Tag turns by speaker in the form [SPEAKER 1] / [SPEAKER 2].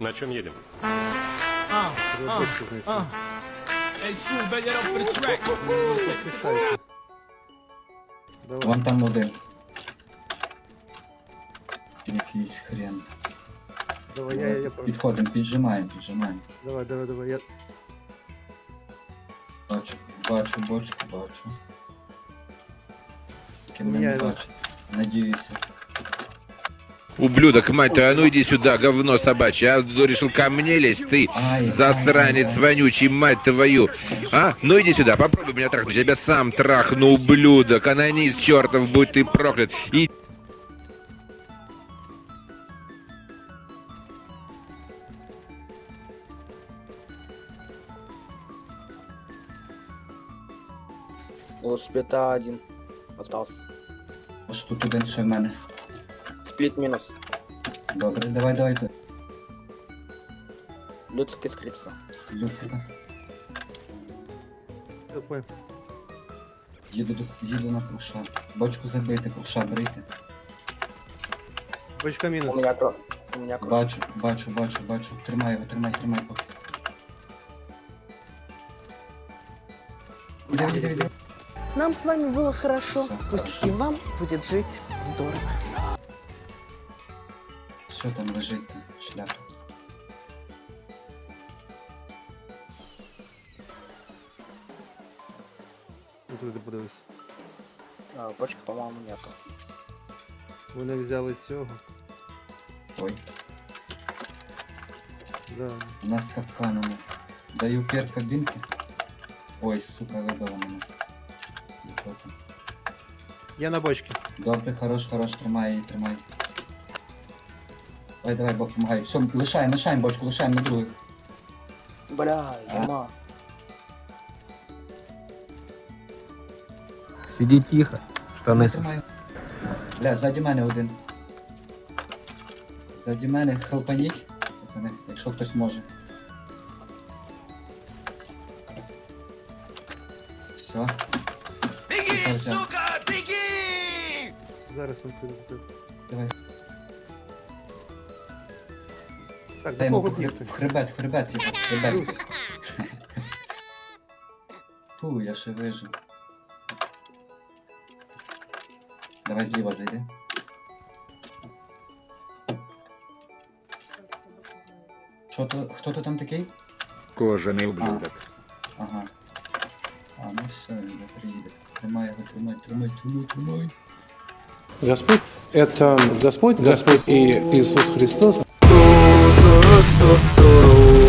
[SPEAKER 1] На чем едем?
[SPEAKER 2] Uh,
[SPEAKER 3] Треба бочку знайти.
[SPEAKER 2] uh. Hey, true, bet that up for the track.
[SPEAKER 3] Поспішайте. Давай.
[SPEAKER 4] Вон там один. Якийсь хрен.
[SPEAKER 3] Давай, я, я, я...
[SPEAKER 4] Підходимо, піджимаємо, піджимаємо.
[SPEAKER 3] Давай, давай, давай, я...
[SPEAKER 4] Бачу, бачу, бочку, бачу. Тільки мене не
[SPEAKER 3] Міняю.
[SPEAKER 4] бачу. Надіюся.
[SPEAKER 5] Ублюдок, мать твою, а ну иди сюда, говно собачье. А решил ко мне лезть, ты, засранец вонючий, мать твою. А, ну иди сюда, попробуй меня трахнуть, я тебя сам трахну, ублюдок. Анонист чертов, будь ты проклят. И
[SPEAKER 6] У сплита один остался.
[SPEAKER 4] Ось тут один ще в мене.
[SPEAKER 6] Сплит минус.
[SPEAKER 4] Добре, давай, давай тут.
[SPEAKER 6] Люцик искрится.
[SPEAKER 4] Люцика.
[SPEAKER 3] Давай.
[SPEAKER 4] Їду, до, їду на круша. Бочку забити, круша брити.
[SPEAKER 3] Бочка
[SPEAKER 6] У
[SPEAKER 3] мінус.
[SPEAKER 6] меня кровь. У меня кровь.
[SPEAKER 4] Бачу, бачу, бачу, бачу. Тримай його, тримай, тримай. поки. Іди, іди, іди, іди.
[SPEAKER 7] Нам с вами было хорошо,
[SPEAKER 4] Всё
[SPEAKER 7] пусть
[SPEAKER 4] хорошо.
[SPEAKER 7] и вам будет жить здорово.
[SPEAKER 4] Що там лежить? там? Шляпа.
[SPEAKER 3] Ну, туди подивись.
[SPEAKER 6] А, бочки, по-моему, нету.
[SPEAKER 3] Вони взяли цього.
[SPEAKER 4] Ой,
[SPEAKER 3] Да.
[SPEAKER 4] у нас капканами. Даю пер кабінки. Ой, сука, вибила мене. Здота.
[SPEAKER 3] Я на бочці.
[SPEAKER 4] Добре, хорош, хорош, тримай її, тримай. Давай, давай, Бог помагай. Все, лишаємо, лишаємо бочку, лишаємо на других.
[SPEAKER 6] Бля,
[SPEAKER 4] А.
[SPEAKER 8] Сиди тихо, штаны суши.
[SPEAKER 4] Бля, ззаді мене один. Ззаді мене хелпаніть. Пацани, якщо хтось може. Все.
[SPEAKER 2] Biggie,
[SPEAKER 4] Сука,
[SPEAKER 2] Biggie!
[SPEAKER 3] Зараз він прийде.
[SPEAKER 4] Давай.
[SPEAKER 3] Так,
[SPEAKER 4] Дай
[SPEAKER 3] до
[SPEAKER 4] йому
[SPEAKER 3] кого
[SPEAKER 4] в хребет,
[SPEAKER 3] бігти?
[SPEAKER 4] в хребет, в хребет, типу, в хребет. Фу, я ще вижу. Давай зліва зайди. Що то, хто то там такий?
[SPEAKER 8] Кожаный ублюдок.
[SPEAKER 4] Ага. А, ну все, я приїде. Тримай його, тримай, тримай, тримай, тримай.
[SPEAKER 9] Господь – это Господь, Господь и Иисус Христос. oh, oh, oh.